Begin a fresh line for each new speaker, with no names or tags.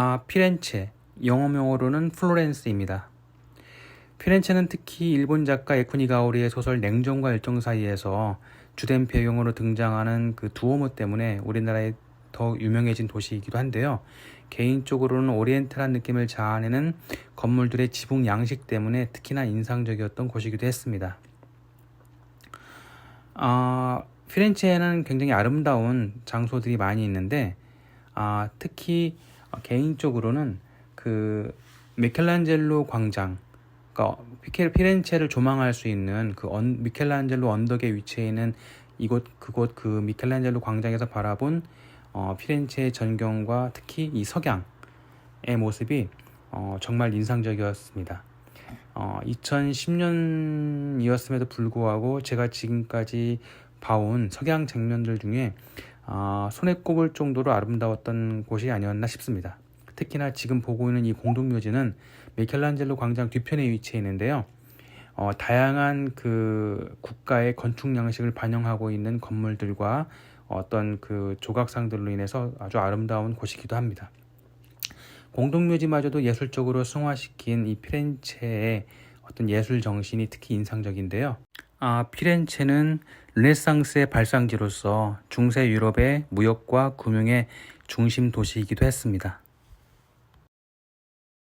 아, 피렌체, 영어 명어로는 플로렌스입니다. 피렌체는 특히 일본 작가 에쿠니 가오리의 소설 냉정과 열정 사이에서 주된 배경으로 등장하는 그 두오모 때문에 우리나라에 더 유명해진 도시이기도 한데요. 개인적으로는 오리엔탈한 느낌을 자아내는 건물들의 지붕 양식 때문에 특히나 인상적이었던 곳이기도 했습니다. 아, 피렌체에는 굉장히 아름다운 장소들이 많이 있는데 아, 특히 어, 개인적으로는 그 미켈란젤로 광장, 그러니까 피렌체를 조망할 수 있는 그 언, 미켈란젤로 언덕에 위치해 있는 이곳 그곳 그 미켈란젤로 광장에서 바라본 어, 피렌체의 전경과 특히 이 석양의 모습이 어, 정말 인상적이었습니다. 어, 2010년이었음에도 불구하고 제가 지금까지 봐온 석양 장면들 중에 아, 손에 꼽을 정도로 아름다웠던 곳이 아니었나 싶습니다. 특히나 지금 보고 있는 이 공동묘지는 미켈란젤로 광장 뒤편에 위치해 있는데요. 어, 다양한 그 국가의 건축 양식을 반영하고 있는 건물들과 어떤 그 조각상들로 인해서 아주 아름다운 곳이기도 합니다. 공동묘지마저도 예술적으로 승화시킨 이 피렌체의 어떤 예술 정신이 특히 인상적인데요. 아, 피렌체는 르네상스의 발상지로서 중세 유럽의 무역과 금융의 중심 도시이기도 했습니다.